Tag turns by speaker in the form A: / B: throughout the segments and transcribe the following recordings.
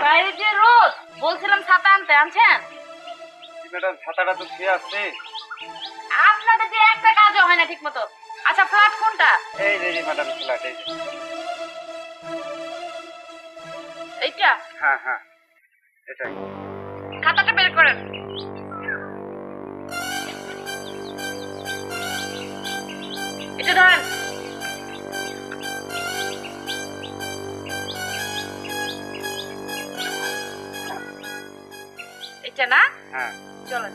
A: বাইরে বলছিলাম ছাতা আনতে আনছেন?
B: ম্যাডাম ছাতাটা তো খেয়ে আসছে।
A: একটা কাজও হয় না ঠিক আচ্ছা ফ্ল্যাট কোনটা? এইটা?
B: হ্যাঁ হ্যাঁ এটাই।
A: খাতাটা বের করেন। এটা না?
B: হ্যাঁ।
A: চলেন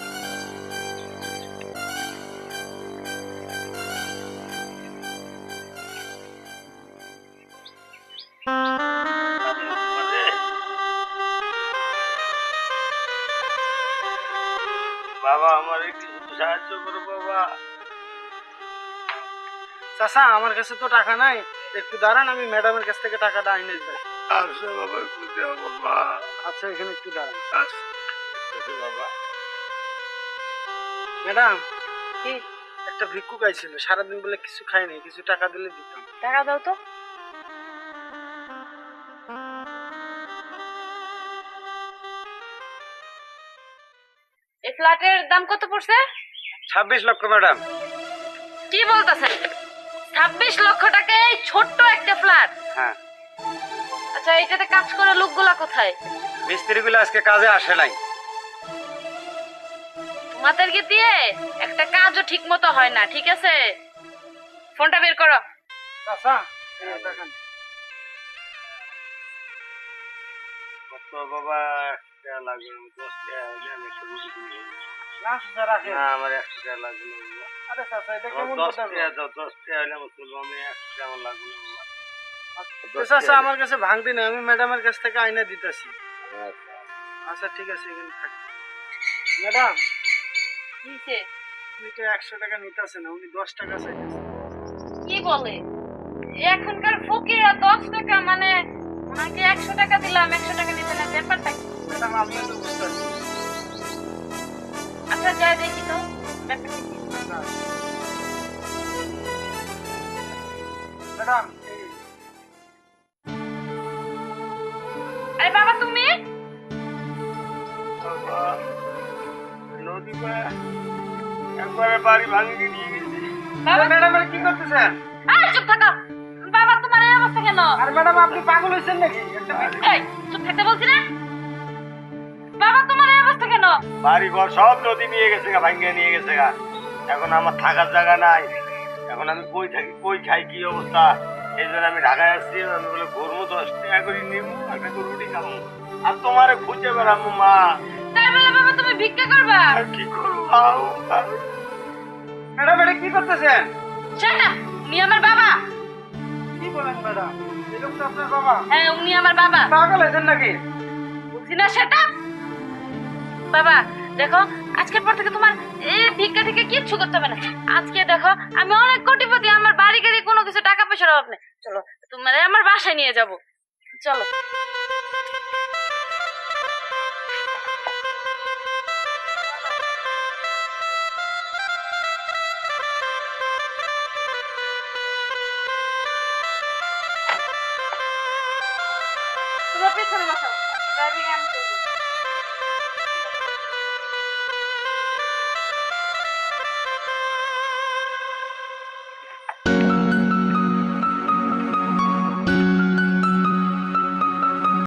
C: বাবা আমার একটু সাহায্য করো বাবা।
D: চাচা আমার কাছে তো টাকা নাই। একটু দাঁড়ান আমি ম্যাডামের কাছ থেকে টাকাটা আইনে যাই।
C: আচ্ছা বাবা একটু বাবা।
D: আচ্ছা এখানে একটু দাঁড়ান।
C: আচ্ছা।
D: ম্যাডাম
A: কি?
D: একটা ভিক্ষুক আইছিল সারাদিন বলে কিছু খাইনি কিছু টাকা দিলে দিতাম।
A: টাকা দাও তো। এই ফ্ল্যাটের দাম কত পড়ছে?
B: ছাব্বিশ লক্ষ ম্যাডাম।
A: কি বলতেছেন ছাব্বিশ লক্ষ টাকা এই ছোট্ট একটা ফ্ল্যাট।
B: হ্যাঁ।
A: আচ্ছা এটাতে কাজ করে লোকগুলা কোথায়?
B: মিস্ত্রিগুলো আজকে কাজে আসে নাই।
A: তোমাদেরকে দিয়ে একটা কাজও ঠিক মতো হয় না ঠিক আছে? ফোনটা বের করো।
D: চাচা এই দেখেন।
C: কত বাবা একটা লাগবে দশ টাকা।
D: না
C: না আমার একশো টাকা লাগবে না বাবা।
D: আরে চাচা এটা
C: আমার দশ টাকা দাও দশ টাকা হলে আমার চলবো আমি একশো টাকা আমার লাগবে না বাবা। দশ
D: চাচা আমার কাছে ভাঙতি নেই আমি ম্যাডামের কাছ থেকে আইনা দিতেছি।
C: আচ্ছা।
D: আচ্ছা ঠিক আছে এখানে থাক। ম্যাডাম
A: নিচে
D: উনি তো একশো টাকা নিতেছে না উনি দশ টাকা চাইতেছে
A: কি বলে এখনকার ফকিরা দশ টাকা মানে ওনাকে একশো টাকা দিলাম একশো টাকা নিতে না ব্যাপারটা কি?
D: ম্যাডাম আমিও তো বুঝতে
A: আচ্ছা যাই দেখি তো ব্যাপারটা কি?
D: ম্যাডাম
A: আরে বাবা তুমি
C: বাবা নদী পা বাড়ি ভাঙিয়ে নিয়ে গেছে।
D: ম্যাডাম কি করতেছেন?
A: আরে চুপ থাকো। বাবা তোমার এই অবস্থা কেন?
D: আর ম্যাডাম আপনি পাগল হয়েছেন নাকি?
A: এই চুপ থাকতে বলছি না? বাবা তোমার এই অবস্থা কেন?
C: বাড়ি ঘর সব নদী নিয়ে গেছে গা ভাঙ্গিয়ে নিয়ে গেছে গা। এখন আমার থাকার জায়গা নাই। এখন আমি কই থাকি কই খাই কি অবস্থা? এই জন্য আমি ঢাকায় আসছি আমি বলে ঘুরবো দশ টাকা করে নিবো একটা করে রুটি খাব। আর তোমারে খুঁজে বেড়াবো মা।
A: তাই বলে বাবা তুমি ভিক্ষা করবা?
C: আর কি করব
D: ম্যাডাম এটা কি করতেছেন?
A: সেটা উনি আমার বাবা।
D: কি বলেন ম্যাডাম? এরকম তো আপনার বাবা?
A: হ্যাঁ উনি আমার বাবা।
D: পাগল হয়েছেন নাকি?
A: বুঝি না সেটা। বাবা দেখো আজকের পর থেকে তোমার এই ভিক্ষা থেকে কিচ্ছু করতে হবে না। আজকে দেখো আমি অনেক কোটিপতি আমার বাড়ি গাড়ি কোনো কিছু টাকা পয়সার অভাব নেই। চলো তোমার আমার বাসায় নিয়ে যাব। চলো। তোমার পেছনে বসো ড্রাইভিং আমি